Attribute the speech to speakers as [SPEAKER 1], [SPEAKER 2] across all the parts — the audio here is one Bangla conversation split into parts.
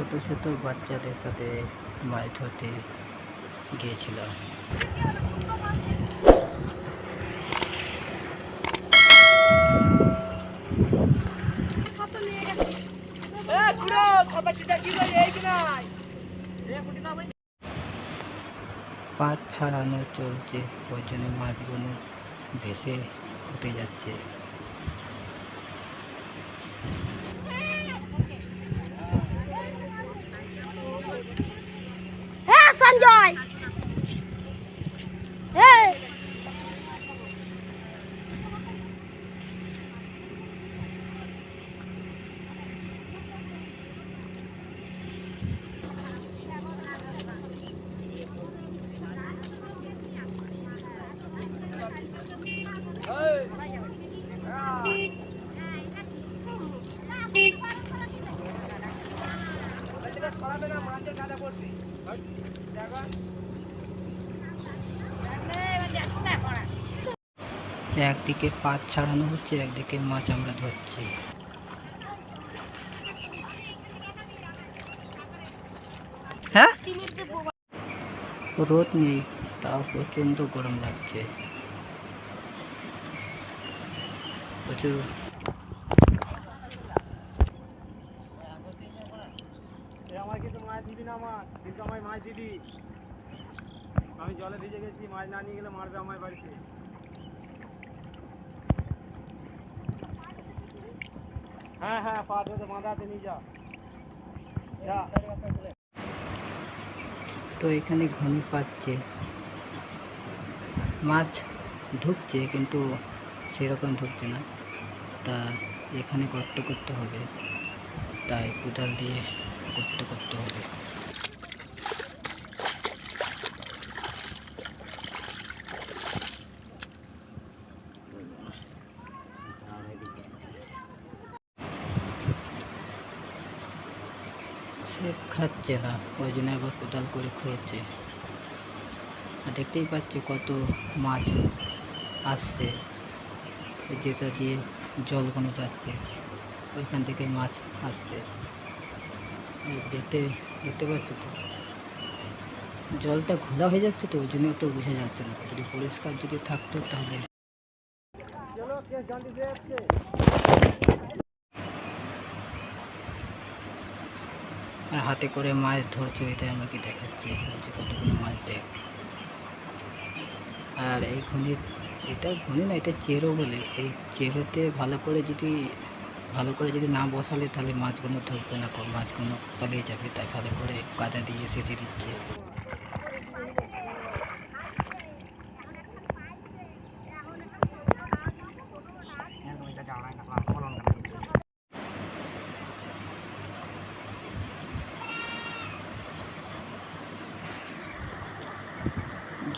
[SPEAKER 1] ছোট ছোট বাচ্চাদের সাথে মাছ ধরতে গিয়েছিলাম। পাট ছাড়ানো চলছে, ওই জন্য মাছগুলো ভেসে উঠে যাচ্ছে
[SPEAKER 2] হ্যাঁ সঞ্জয় হ্যাঁ
[SPEAKER 1] একদিকে পাট ছাড়ানো হচ্ছে, একদিকে মাছ আমরা ধরছি। হ্যাঁ? রোদ নেই, তাও প্রচণ্ড গরম লাগছে। প্রচুর
[SPEAKER 3] আমার কিন্তু মাছ দিবি না আমার? কিন্তু আমায় মাছ দিবি। আমি জলে ভিজে গেছি, মাছ না নিয়ে গেলে মারবে আমার বাড়িতে। হ্যাঁ হ্যাঁ পা ধরে বাঁধাতে নিয়ে যা।
[SPEAKER 1] তো এখানে ঘনি পাচ্ছে। মাছ ঢুকছে কিন্তু সেরকম ঢুকছে না। তা এখানে গর্ত করতে হবে। তাই কোদাল দিয়ে গর্ত করতে হবে। সে খাচ্ছে না, ওই জন্য আবার কোদাল করে খুঁড়ছে। আর দেখতেই পাচ্ছি কত মাছ আসছে। যেটা দিয়ে জলগুলো যাচ্ছে, ওইখান থেকে মাছ আসছে। দেখতে দেখতে পাচ্ছ তো? জলটা ঘোলা হয়ে যাচ্ছে তো ওই জন্য তো বোঝা যাচ্ছে না। যদি পরিষ্কার যদি থাকতো তাহলে। আর হাতে করে মাছ ধরছে ওইটাই আমাকে দেখাচ্ছে। বলছে কতগুলো মাছ দেখ। আর এই ঘুনি এটা ঘুনি না এটা চেরো বলে। এই চেরোতে ভালো করে যদি ভালো করে যদি না বসালে তাহলে মাছগুলো ধরবে না মাছগুলো পালিয়ে যাবে, তাই ভালো করে কাদা দিয়ে সেটে দিচ্ছে।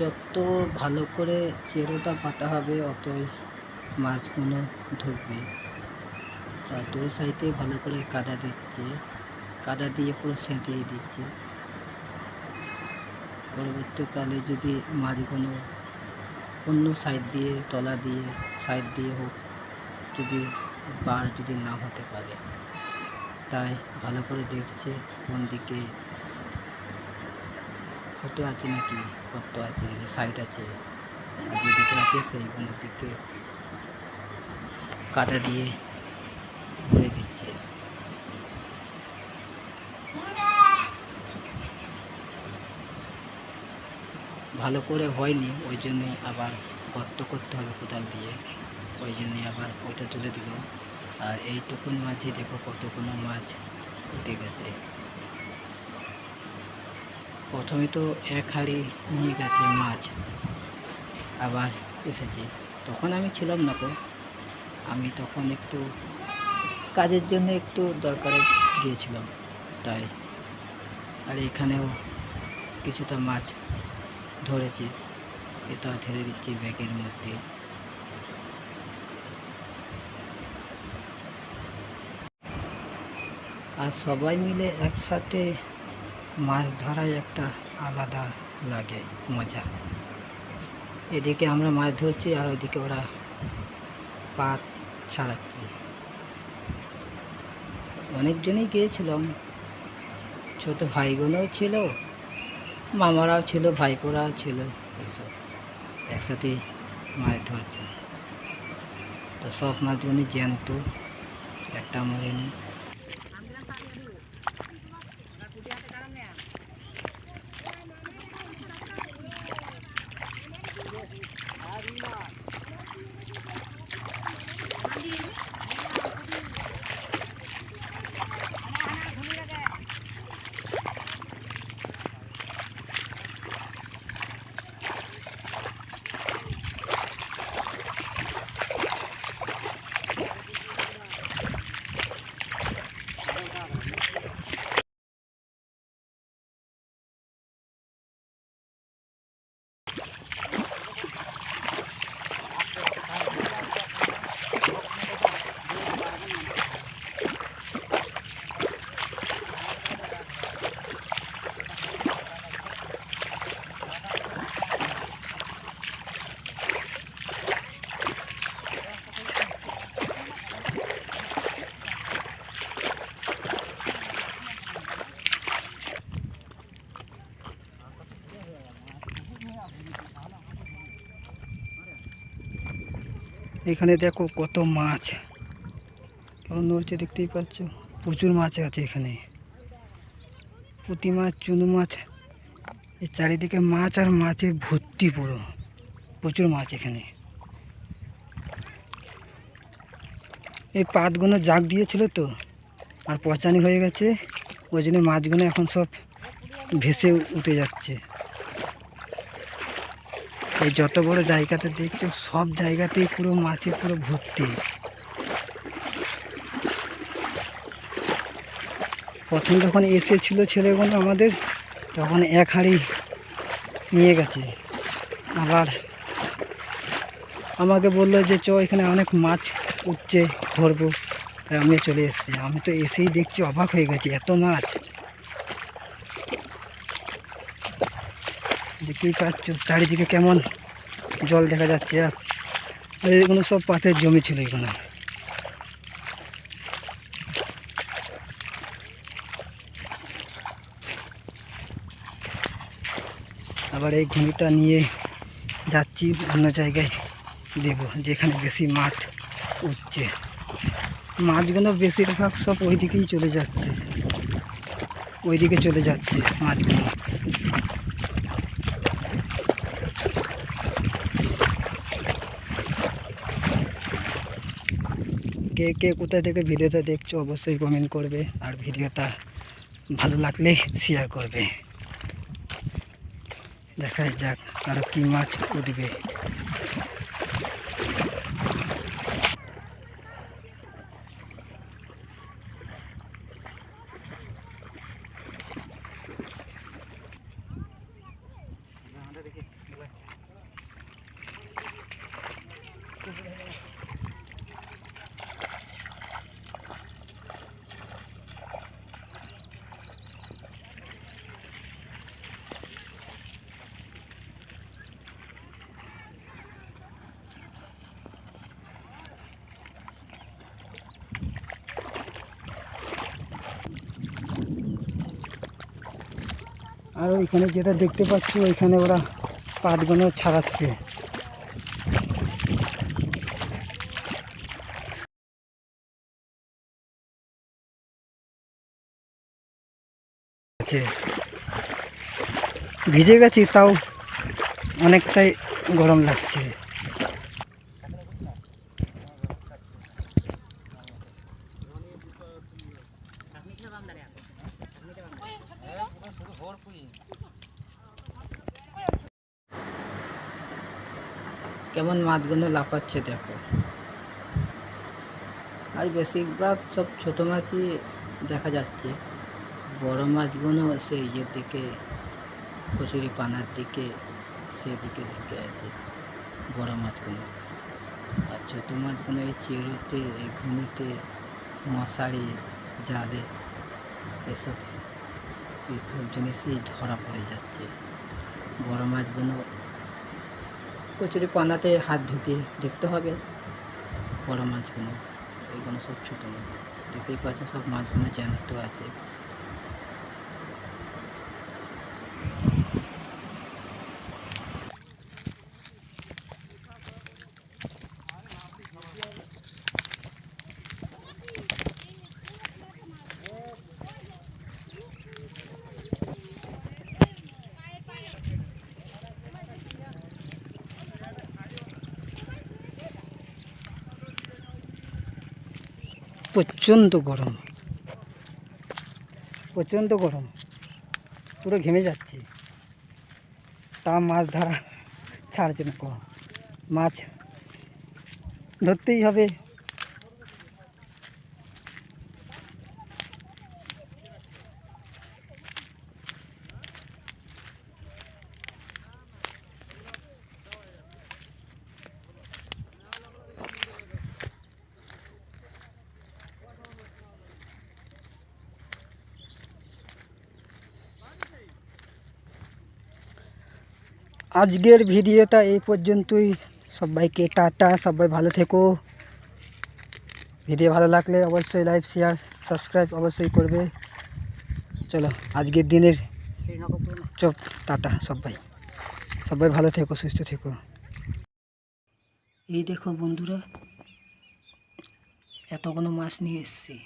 [SPEAKER 1] যত ভালো করে চেরোটা পাতা হবে, অতই মাছগুলো ঢুকবে তা দুই সাইডে ভালো করে কাদা দিচ্ছে। কাদা দিয়ে পুরো সেঁটিয়ে দিচ্ছে। পরবর্তীকালে যদি মাছগুলো অন্য সাইড দিয়ে, তলা দিয়ে, সাইড দিয়ে হোক, যদি বার যদি না হতে পারে, তাই ভালো করে দেখছে কোন দিকে কত আছে নাকি, কত আছে সাইড আছে, আর যেদিকে আছে সেইগুলো দিকে কাদা দিয়ে ভরে দিচ্ছে ভালো করে হয়নি, ওই জন্যই আবার গর্ত করতে হবে কোদাল দিয়ে, ওই জন্যই আবার ওইটা তুলে দিল। আর এইটুকুন মাঝে দেখো কতগুলো মাছ উঠে গেছে। প্রথমে তো এক হাঁড়ি নিয়ে গেছে মাছ, আবার এসেছে। তখন আমি ছিলাম না তো আমি তখন একটু কাজের জন্য একটু দরকারে গিয়েছিলাম, তাই। আর এখানেও কিছুটা মাছ ধরেছি। এটা ঢেলে দিচ্ছি ব্যাগের মধ্যে। আর সবাই মিলে একসাথে মাছ ধরাই একটা আলাদা লাগে, মজা। এদিকে আমরা মাছ ধরছি আর ওইদিকে ওরা পাত ছাড়াচ্ছে। অনেকজনই গিয়েছিলাম। ছোট ভাইগুলোও ছিল। মামারাও ছিল ভাইপোরাও ছিল এইসব একসাথে মাছ ধরছে। তো সব মাছগুলি জ্যান্ত একটা মরেনি। এখানে দেখো কত মাছ। কেমন নড়ছে দেখতেই পাচ্ছ? প্রচুর মাছ আছে এখানে। পুঁতি মাছ, চুনো মাছ এই চারিদিকে মাছ আর মাছে ভর্তি পুরো। প্রচুর মাছ এখানে। এই পাতগুলো জাগ দিয়েছিল তো, আর পচানি হয়ে গেছে। ওই জন্য মাছগুলো এখন সব ভেসে উঠে যাচ্ছে। এই যত বড় জায়গাতে দেখছ, সব জায়গাতেই পুরো মাছে পুরো ভর্তি। প্রথম যখন এসেছিল ছেলেগুলো আমাদের, তখন এক হাঁড়ি নিয়ে গেছে। আবার আমাকে বলল যে, চ, এখানে অনেক মাছ উঠছে, ধরবো। তাই আমি চলে এসেছি। আমি তো এসেই দেখছি, অবাক হয়ে গেছি, এত মাছ। দেখতেই পাচ্ছ, চারিদিকে কেমন জল দেখা যাচ্ছে। আর এগুলো সব পাটের জমি ছিল এগুলো আবার এই ঘুড়িটা নিয়ে যাচ্ছি, অন্য জায়গায় দেব, যেখানে বেশি মাছ উঠছে। মাছগুলো বেশিরভাগ সব ওইদিকেই চলে যাচ্ছে। ওইদিকে চলে যাচ্ছে মাছগুলো। কে কে কোথায় থেকে ভিডিওটা দেখছ অবশ্যই কমেন্ট করবে। আর ভিডিওটা ভালো লাগলে শেয়ার করবে। দেখা যাক আরও কী মাছ উঠবে। আর ওইখানে যেটা দেখতে পাচ্ছি, ওইখানে ওরা পাটগুলো ছাড়াচ্ছে। ভিজে গেছি, তাও অনেকটাই গরম লাগছে কেমন মাছগুলো লাফাচ্ছে, দেখো। আর বেশিরভাগ সব ছোটো মাছই দেখা যাচ্ছে। বড় মাছগুলো সেই ইয়ের দিকে, কচুরি পানার দিকে, সেদিকে দিকে আছে বড় মাছগুলো। আর ছোটো মাছগুলো এই চেরোতে, এই ঘুমিতে মশারি, জালে, এসব এইসব জিনিসই ধরা পড়ে যাচ্ছে। বড় মাছগুলো কচুরি পানাতে হাত ঢুকিয়ে দেখতে হবে। বড় মাছগুলো, এগুলো সব ছোটো। মাছ দেখতেই পাচ্ছে, সব মাছগুলো জ্যান্ত আছে। প্রচণ্ড গরম। প্রচণ্ড গরম। পুরো ঘেমে যাচ্ছে। তা মাছ ধরা ছাড়ছে না। মাছ ধরতেই হবে। আজকের ভিডিওটা এই পর্যন্তই। সবাইকে টাটা, সবাই ভালো থেকো। ভিডিও ভালো লাগলে অবশ্যই লাইক শেয়ার সাবস্ক্রাইব অবশ্যই করবে। চলো, আজকের দিনের চপ টাটা সবাই। সবাই ভালো থেকো, সুস্থ থেকো। এই দেখো বন্ধুরা, এতগুলো মাছ নিয়ে এসছি।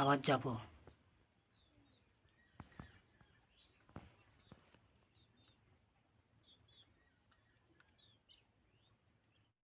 [SPEAKER 1] আবার যাব।